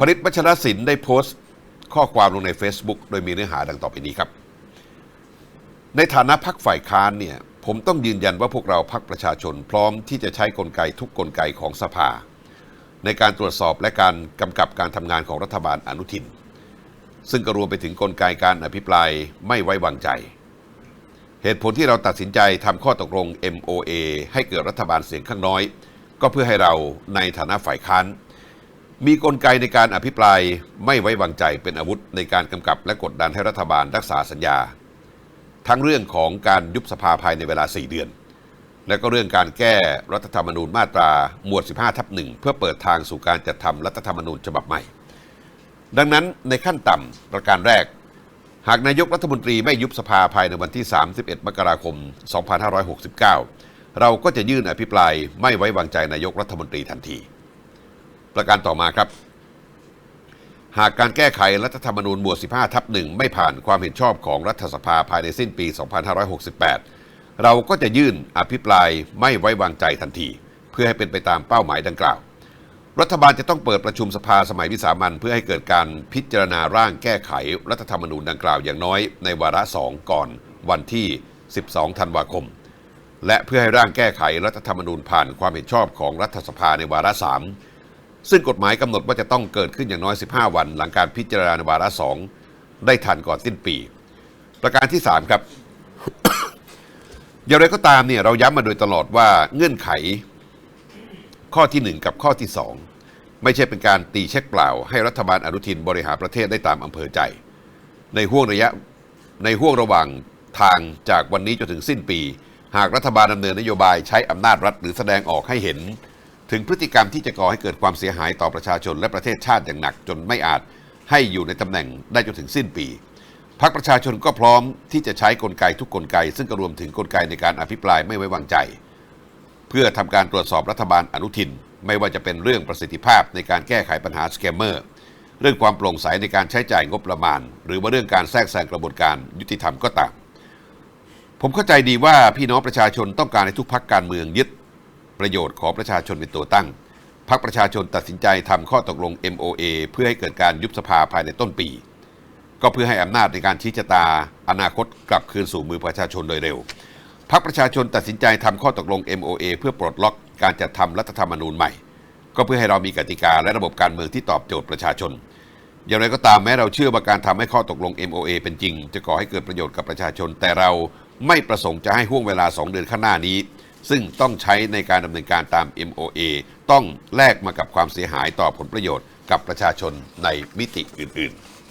ผลิตวัชรศิลป์ได้โพสต์ข้อความลงใน Facebook โดยมีเนื้อหาดังต่อไปนี้ครับ ในฐานะพักฝ่ายค้านเนี่ยผมต้องยืนยันว่าพวกเราพักประชาชนพร้อมที่จะใช้กลไกทุกกลไกของสภา ในการตรวจสอบและการกำกับการทำงานของรัฐบาลอนุทิน ซึ่งก็รวมไปถึงกลไกการอภิปรายไม่ไว้วางใจ เหตุผลที่เราตัดสินใจทำข้อตกลง MOA ให้เกิดรัฐบาลเสียงข้างน้อย ก็เพื่อให้เราในฐานะฝ่ายค้าน มีกลไกในการอภิปรายไม่ไว้วางใจเป็นอาวุธในการกำกับและกดดันให้รัฐบาลรักษาสัญญา ทั้งเรื่องของการยุบสภาภายในเวลา 4 เดือน และก็เรื่องการแก้รัฐธรรมนูญมาตราหมวด 15 ทับหนึ่งเพื่อเปิดทางสู่การจัดทำรัฐธรรมนูญฉบับใหม่ ดังนั้นในขั้นต่ำประการแรก หากนายกรัฐมนตรีไม่ยุบสภาภายในวันที่ 31 มกราคม 2569 เราก็จะยื่นอภิปรายไม่ไว้วางใจนายกรัฐมนตรีทันที ประการต่อมาครับ หากการแก้ไขรัฐธรรมนูญหมวด 15 ทับหนึ่งไม่ผ่านความเห็นชอบของรัฐสภาภายในสิ้นปี 2568 เราก็จะยื่นอภิปรายไม่ไว้วางใจทันที เพื่อให้เป็นไปตามเป้าหมายดังกล่าว รัฐบาลจะต้องเปิดประชุมสภาสมัยวิสามันเพื่อให้เกิดการพิจารณาร่างแก้ไขรัฐธรรมนูญดังกล่าวอย่างน้อยในวาระสองก่อนวันที่ 12 ธันวาคมและเพื่อให้ร่างแก้ไขรัฐธรรมนูญผ่านความเห็นชอบของรัฐสภาในวาระสาม ซึ่งกฎหมายกำหนดว่าจะต้องเกิดขึ้นอย่างน้อย 15 วัน หลังการพิจารณาในวาระสองได้ทันก่อนสิ้นปี ประการที่ 3 ครับ อย่างไรก็ตามเนี่ยเราย้ำมาโดยตลอดว่าเงื่อนไข ข้อทีหนึ่1 กับข้อที่ 2 ไม่ใช่เป็นการตีเช็คเปล่า ให้รัฐบาลอนุทินบริหารประเทศได้ตามอำเภอใจ ในห่วงระยะในห่วงระหว่างทางจากวันนี้จนถึงสิ้นปี หากรัฐบาลดำเนินนโยบายใช้อำนาจรัฐหรือแสดงออกให้เห็น ถึงพฤติกรรมที่จะก่อให้เกิดความเสียหายต่อประชาชนและประเทศชาติอย่างหนักจนไม่อาจให้อยู่ในตำแหน่งได้จนถึงสิ้นปี พรรคประชาชนก็พร้อมที่จะใช้กลไกทุกกลไก ซึ่งก็รวมถึงกลไกในการอภิปรายไม่ไว้วางใจ เพื่อทำการตรวจสอบรัฐบาลอนุทิน ไม่ว่าจะเป็นเรื่องประสิทธิภาพในการแก้ไขปัญหาสแกมเมอร์เรื่องความโปร่งใสในการใช้จ่ายงบประมาณ หรือว่าเรื่องการแทรกแซงกระบวนการยุติธรรมก็ตาม ผมเข้าใจดีว่าพี่น้องประชาชนต้องการให้ทุกพักการเมืองยึด ประโยชน์ของประชาชนเป็นตัวตั้งพักประชาชนตัดสินใจทำข้อตกลง MOA เพื่อให้เกิดการยุบสภาภายในต้นปี ก็เพื่อให้อำนาจในการชี้ชะตา อนาคตกลับคืนสู่มือประชาชนโดยเร็วพักประชาชนตัดสินใจทำข้อตกลง MOA เพื่อปลดล็อกการจัดทำรัฐธรรมนูญใหม่ ก็เพื่อให้เรามีกติกาและระบบการเมืองที่ตอบโจทย์ประชาชน อย่างไรก็ตามแม้เราเชื่อว่าการทำให้ข้อตกลง MOA เป็นจริง จะก่อให้เกิดประโยชน์กับประชาชน แต่เราไม่ประสงค์จะให้ห่วงเวลา 2 เดือนข้างหน้านี้ ซึ่งต้องใช้ในการดำเนินการตาม MOA ต้องแลกมากับความเสียหายต่อผลประโยชน์กับประชาชนในมิติอื่น ๆ